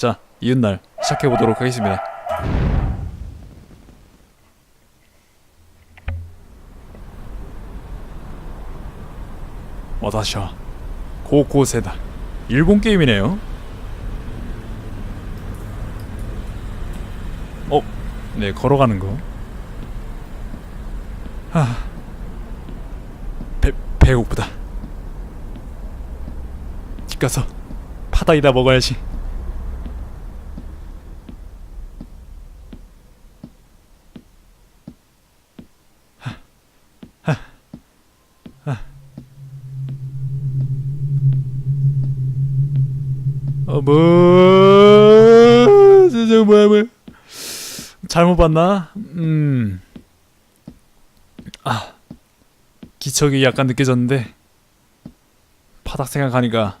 자, 이웃날 시작해 보도록 하겠습니다. 와다샤 고고세다 일본 게임이네요. 어, 네 걸어가는 거. 하, 배 배고프다. 집 가서 파다이다 먹어야지. 뭐, 진짜 뭐야, 뭐야. 잘못 봤나? 음. 아, 기척이 약간 느껴졌는데, 바닥 생각하니까,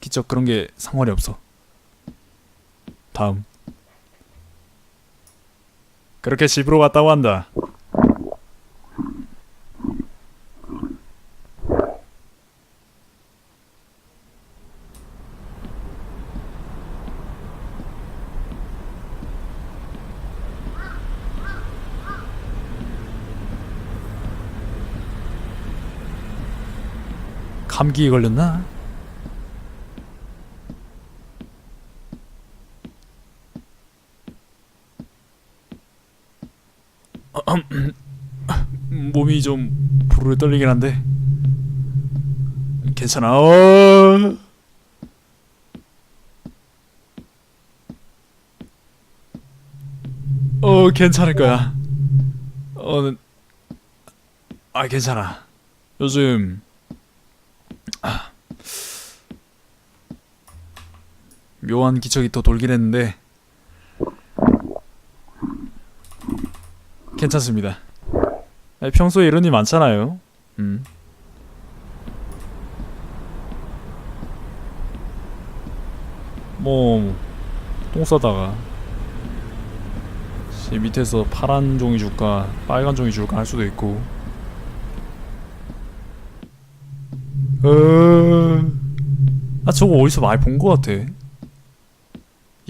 기척 그런 게 상관이 없어. 다음. 그렇게 집으로 왔다고 한다. 감기에 걸렸나? 몸이 좀 부르르 떨리긴 한데 괜찮아. 어... 어 괜찮을 거야. 어, 아 괜찮아. 요즘 묘한 기척이 더 돌긴 했는데 괜찮습니다. 평소에 이런 일 많잖아요. 음. 뭐, 똥 싸다가, 씨, 밑에서 파란 종이 줄까, 빨간 종이 줄까 할 수도 있고. 어... 아, 저거 어디서 많이 본 것 같아.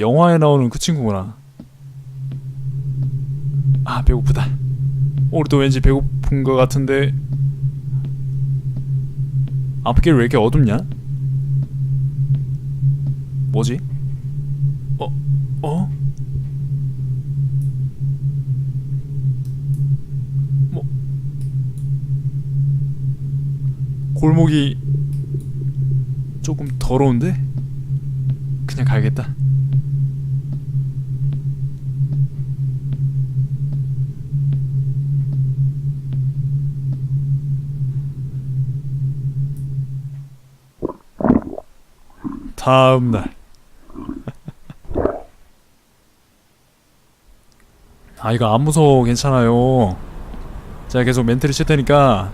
영화에 나오는 그 친구구나. 아, 배고프다. 우리도 왠지 배고픈 것 같은데 앞길 왜 이렇게 어둡냐? 뭐지? 어? 어? 뭐 골목이 조금 더러운데? 그냥 가야겠다. 다음 날. 아 이거 안 무서워 괜찮아요. 제가 계속 멘트를 칠 테니까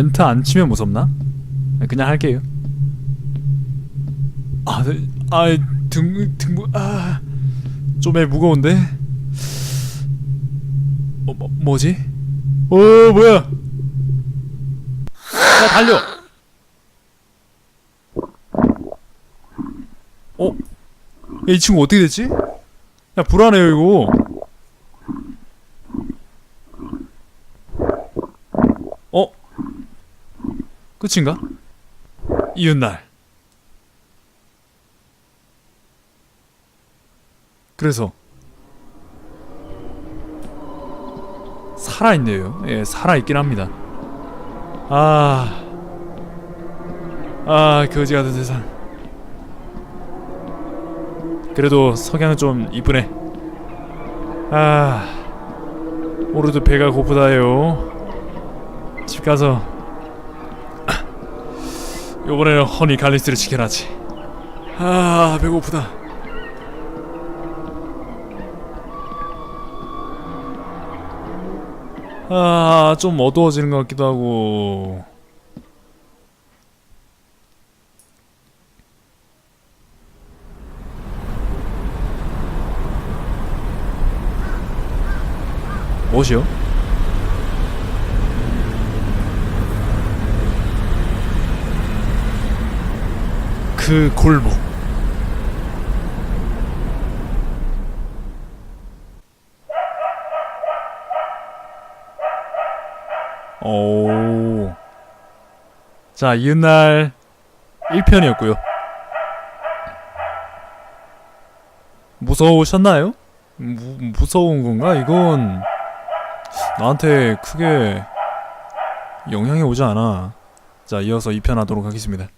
멘트 안 치면 무섭나? 그냥 할게요. 아, 네, 아, 등, 등, 아, 좀애 무거운데? 어, 뭐, 뭐지? 어, 뭐야? 야, 달려! 어? 야, 이 친구 어떻게 됐지? 야, 불안해요, 이거. 어? 끝인가? 이웃날. 그래서 살아있네요. 예, 살아있긴 합니다. 아, 아, 거지 같은 세상. 그래도 석양은 좀 이쁘네. 아, 오늘도 배가 고프다요. 집 가서 이번에는 허니 갈리스를 지켜놨지. 아 배고프다. 아 좀 어두워지는 것 같기도 하고. 옷이요? 그 골목. 오. 자, 이웃날 1편이었고요. 무서우셨나요? 무, 무서운 건가? 이건 나한테 크게 영향이 오지 않아. 자, 이어서 2편 하도록 하겠습니다.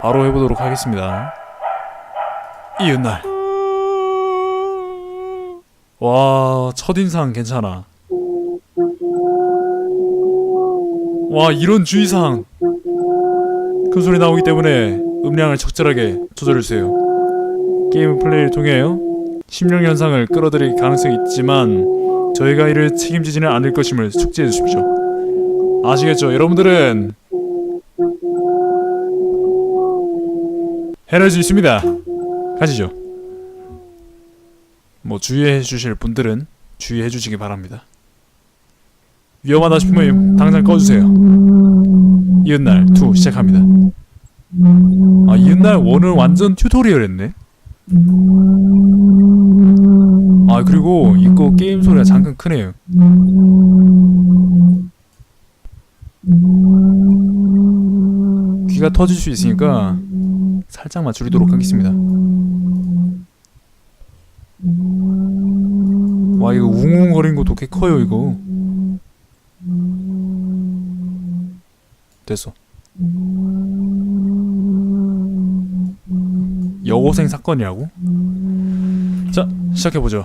바로 해보도록 하겠습니다. 이웃날. 와, 첫인상 괜찮아. 와, 이런 주의사항. 큰 소리 나오기 때문에 음량을 적절하게 조절해주세요. 게임 플레이를 통해요. 심령 현상을 끌어들일 가능성이 있지만 저희가 이를 책임지지는 않을 것임을 숙지해 주십시오. 아시겠죠? 여러분들은 수 있습니다. 가시죠. 뭐 주의해 주실 분들은 주의해 주시기 바랍니다. 위험하다 싶으면 당장 꺼주세요. 이웃날 2 시작합니다. 아 이웃날 1은 완전 튜토리얼 했네. 아 그리고 이거 게임 소리가 잠깐 크네요. 귀가 터질 수 있으니까 살짝만 줄이도록 하겠습니다. 와 이거 웅웅거리는 것도 꽤 커요 이거. 됐어. 여고생 사건이라고? 자 시작해보죠.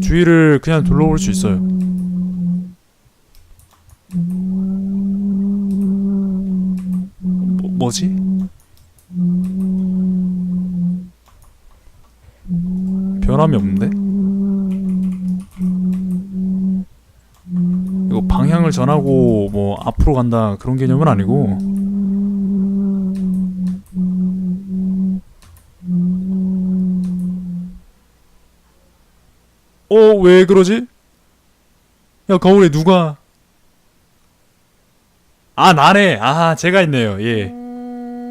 주위를 그냥 둘러볼 수 있어요. 변함이 없는데? 이거 방향을 전하고 뭐 앞으로 간다 그런 개념은 아니고. 어 왜 그러지? 야 거울에 누가? 아 나네. 아 제가 있네요. 예.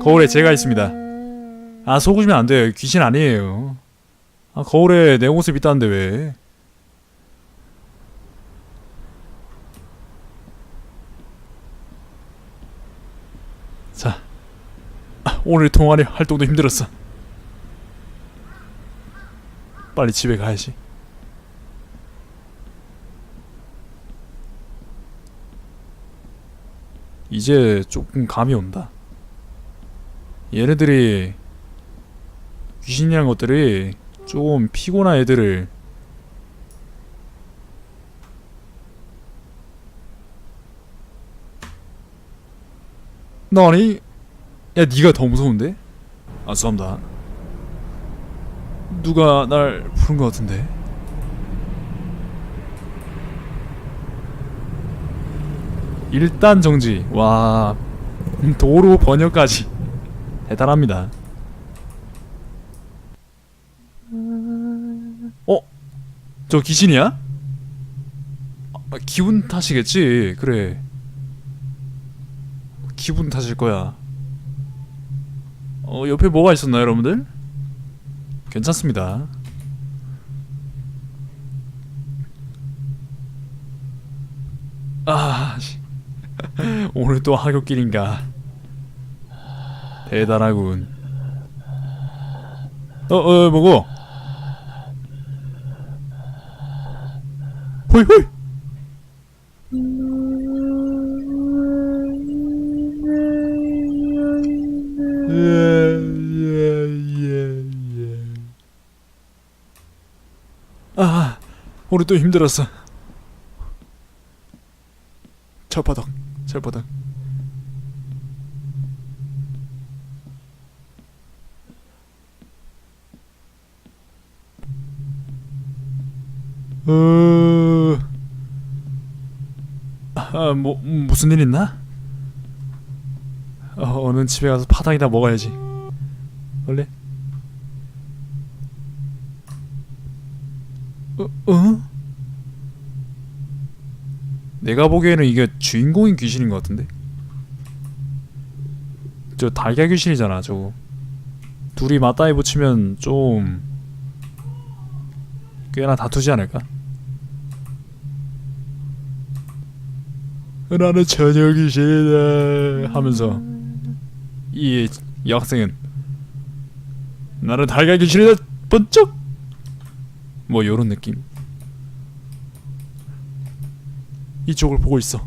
거울에 제가 있습니다. 아 속으시면 안 돼요. 귀신 아니에요 아 거울에 내 모습 있다는데 왜 자, 아, 오늘 동아리 활동도 힘들었어. 빨리 집에 가야지. 이제 조금 감이 온다. 얘네들이 귀신이란 것들이 좀 피곤한 애들을 너니? 야 네가 더 무서운데? 아 죄송합니다. 누가 날 부른 것 같은데? 일단 정지. 와 음, 도로 번역까지. 대단합니다 저 귀신이야? 아, 기분 탓이겠지 그래 기분 탓일 거야. 어, 옆에 뭐가 있었나요, 여러분들? 괜찮습니다. 아, 씨. 오늘 또 하굣길인가. 대단하군. 어, 어, 뭐고? 호이, 호이! 예예 예 아 오늘 또 힘들었어. 철바닥 철바닥 어... 아, 뭐 무슨 일 있나? 어, 오늘 집에 가서 파당이다 먹어야지. 원래? 어? 어? 내가 보기에는 이게 주인공인 귀신인 것 같은데? 저 달걀 귀신이잖아 저거 둘이 맞다이 붙이면 좀 꽤나 다투지 않을까? 나는 처녀 귀신이다 하면서 이 여학생은 나는 달걀 귀신이다 번쩍! 뭐 요런 느낌. 이쪽을 보고 있어.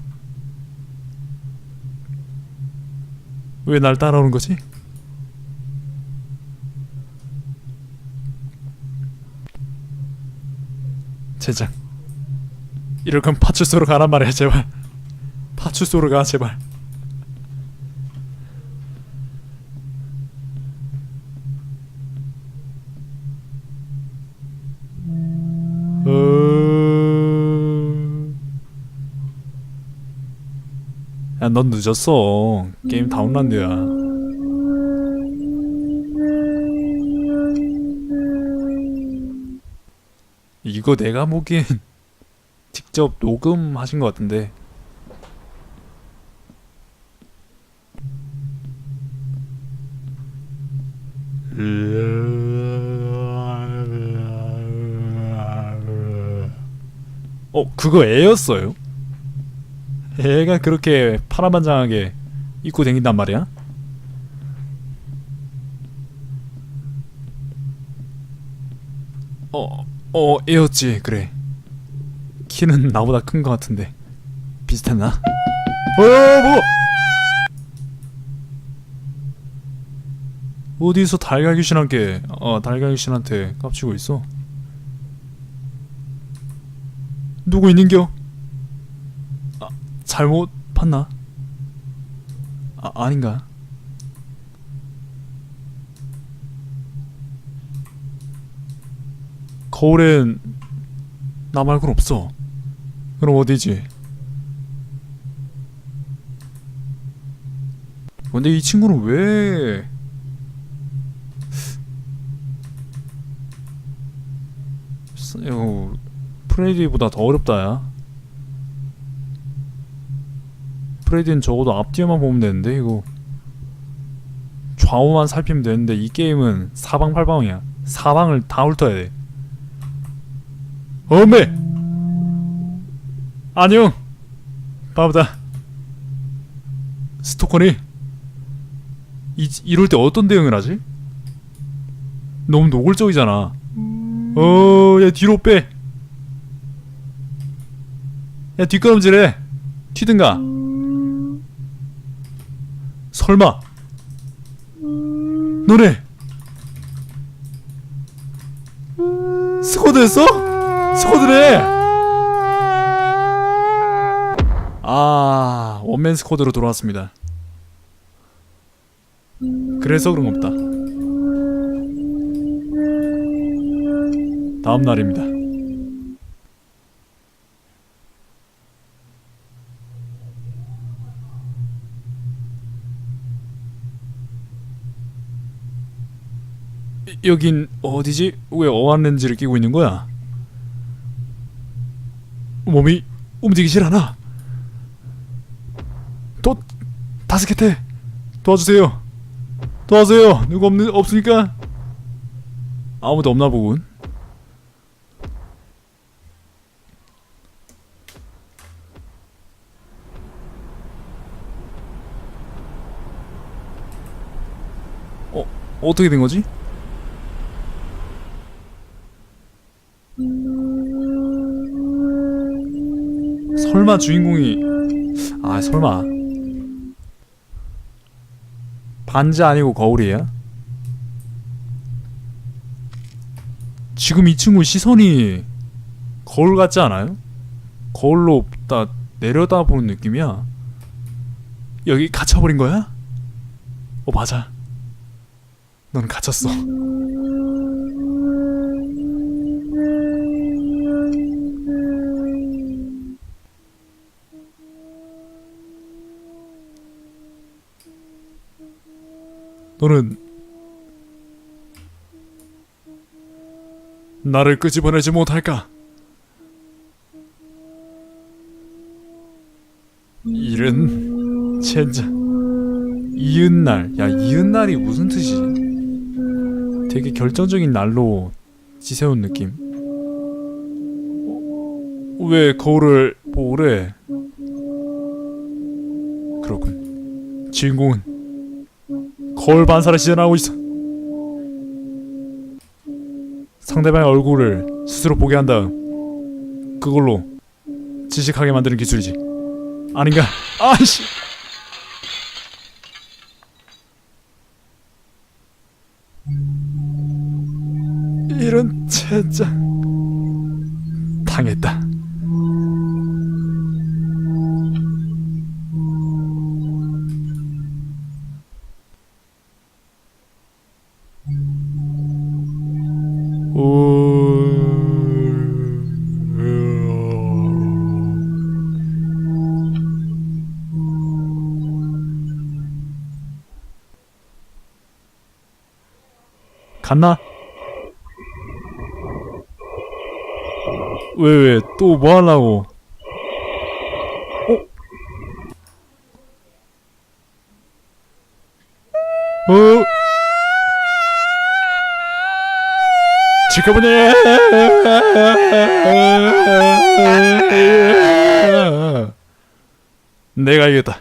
왜 날 따라오는 거지? 젠장 이럴 거면 파출소로 가란 말이야 제발 파출소로 가 제발. 어... 야넌 늦었어. 게임 다운란드야. 이거 내가 보기엔 직접 녹음하신 것 같은데 그거 애였어요? 애가 그렇게 파란만장하게 입고 댕긴단 말이야? 어, 어, 애였지, 그래. 키는 나보다 큰 것 같은데. 비슷했나? 어, 뭐! 어디서 달걀 귀신한테, 어, 달걀 귀신한테 깝치고 있어? 누구 있는겨? 아, 잘못 봤나? 아, 아닌가? 거울엔 나 말고는 없어. 그럼 어디지? 근데 이 친구는 왜 쓰- 이거 프레디보다 더 어렵다 야. 프레디는 적어도 앞뒤에만 보면 되는데 이거. 좌우만 살피면 되는데 이 게임은 사방팔방이야. 사방을 다 훑어야 돼. 어메! 안녕! 바보다. 스토커니? 이, 이럴 때 어떤 대응을 하지? 너무 노골적이잖아. 어야 뒤로 빼 야 뒷걸음질해. 튀든가. 설마. 너네 스쿼드 했어? 스쿼드래 아 원맨 스쿼드로 돌아왔습니다. 그래서 그런 겁니다. 다음 날입니다 이- 여긴 어디지? 왜 어안 렌즈를 끼고 있는 거야? 몸이 움직이질 않아. 또 다스켓해 도와주세요. 도와주세요. 누구 없는 없으니까 아무도 없나 보군. 어 어떻게 된 거지? 설마 주인공이 아 설마 반지 아니고 거울이야? 지금 이 친구 시선이 거울 같지 않아요? 거울로 딱 내려다 보는 느낌이야. 여기 갇혀버린 거야? 어 맞아. 넌 갇혔어. 너는 나를 끄집어내지 못할까? 이른 젠장 이은날 야 이은날이 무슨 뜻이지? 되게 결정적인 날로 지새운 느낌 어, 왜 거울을 보래? 그렇군 주인공은 거울 반사를 시전하고 있어. 상대방의 얼굴을 스스로 보게 한 다음 그걸로 지식하게 만드는 기술이지. 아닌가? 아이씨! 이런 젠장. 당했다 갔나? 왜, 왜, 또 뭐 하려고? 어? 어? 지켜보니! 내가 이겼다.